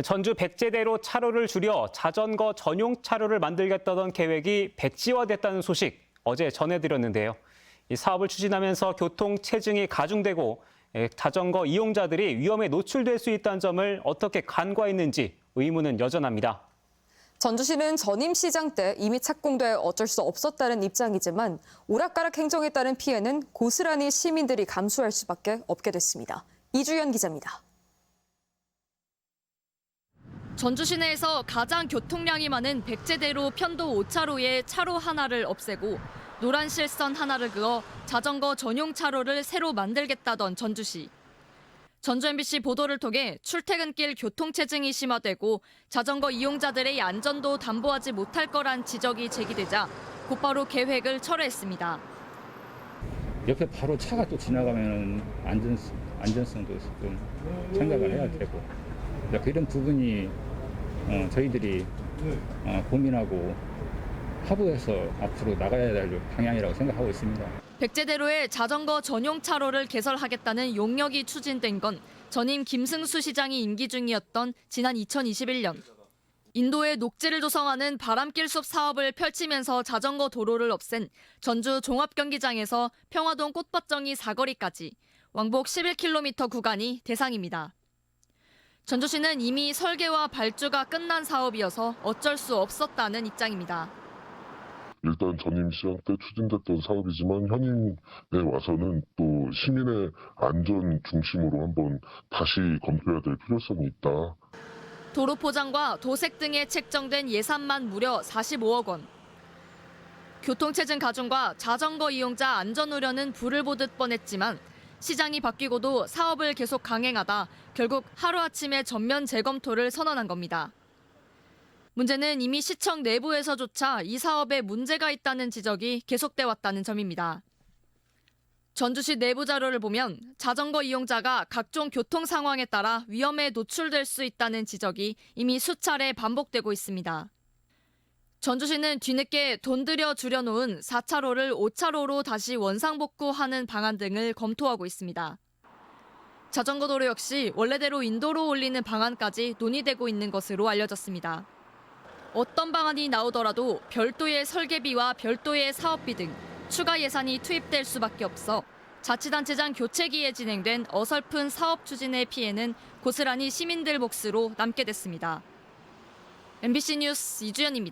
전주 백제대로 차로를 줄여 자전거 전용 차로를 만들겠다던 계획이 백지화됐다는 소식 어제 전해드렸는데요. 이 사업을 추진하면서 교통 체증이 가중되고 예, 자전거 이용자들이 위험에 노출될 수 있다는 점을 어떻게 간과했는지 의문은 여전합니다. 전주시는 전임 시장 때 이미 착공돼 어쩔 수 없었다는 입장이지만 오락가락 행정에 따른 피해는 고스란히 시민들이 감수할 수밖에 없게 됐습니다. 이주연 기자입니다. 전주 시내에서 가장 교통량이 많은 백제대로 편도 5차로의 차로 하나를 없애고 노란 실선 하나를 그어 자전거 전용 차로를 새로 만들겠다던 전주시. 전주 MBC 보도를 통해 출퇴근길 교통체증이 심화되고 자전거 이용자들의 안전도 담보하지 못할 거란 지적이 제기되자 곧바로 계획을 철회했습니다. 옆에 바로 차가 또 지나가면 안전 안전성도 좀 생각을 해야 되고 그러니까 그런 부분이 어, 저희들이 어, 고민하고 합의해서 앞으로 나가야 될 방향이라고 생각하고 있습니다. 백제대로의 자전거 전용 차로를 개설하겠다는 용역이 추진된 건 전임 김승수 시장이 임기 중이었던 지난 2021년. 인도에 녹지를 조성하는 바람길 숲 사업을 펼치면서 자전거 도로를 없앤 전주 종합경기장에서 평화동 꽃밭정이 사거리까지 왕복 11km 구간이 대상입니다. 전주시는 이미 설계와 발주가 끝난 사업이어서 어쩔 수 없었다는 입장입니다. 일단 전임 시장 때 추진됐던 사업이지만 현임에 와서는 또 시민의 안전 중심으로 한번 다시 검토해야 될 필요성이 있다. 도로 포장과 도색 등에 책정된 예산만 무려 45억 원. 교통체증 가중과 자전거 이용자 안전 우려는 불을 보듯 뻔했지만 시장이 바뀌고도 사업을 계속 강행하다 결국 하루아침에 전면 재검토를 선언한 겁니다. 문제는 이미 시청 내부에서조차 이 사업에 문제가 있다는 지적이 계속돼 왔다는 점입니다. 전주시 내부 자료를 보면 자전거 이용자가 각종 교통 상황에 따라 위험에 노출될 수 있다는 지적이 이미 수차례 반복되고 있습니다. 전주시는 뒤늦게 돈 들여 줄여놓은 4차로를 5차로로 다시 원상복구하는 방안 등을 검토하고 있습니다. 자전거 도로 역시 원래대로 인도로 올리는 방안까지 논의되고 있는 것으로 알려졌습니다. 어떤 방안이 나오더라도 별도의 설계비와 별도의 사업비 등 추가 예산이 투입될 수밖에 없어 자치단체장 교체기에 진행된 어설픈 사업 추진의 피해는 고스란히 시민들 몫으로 남게 됐습니다. MBC 뉴스 이주연입니다.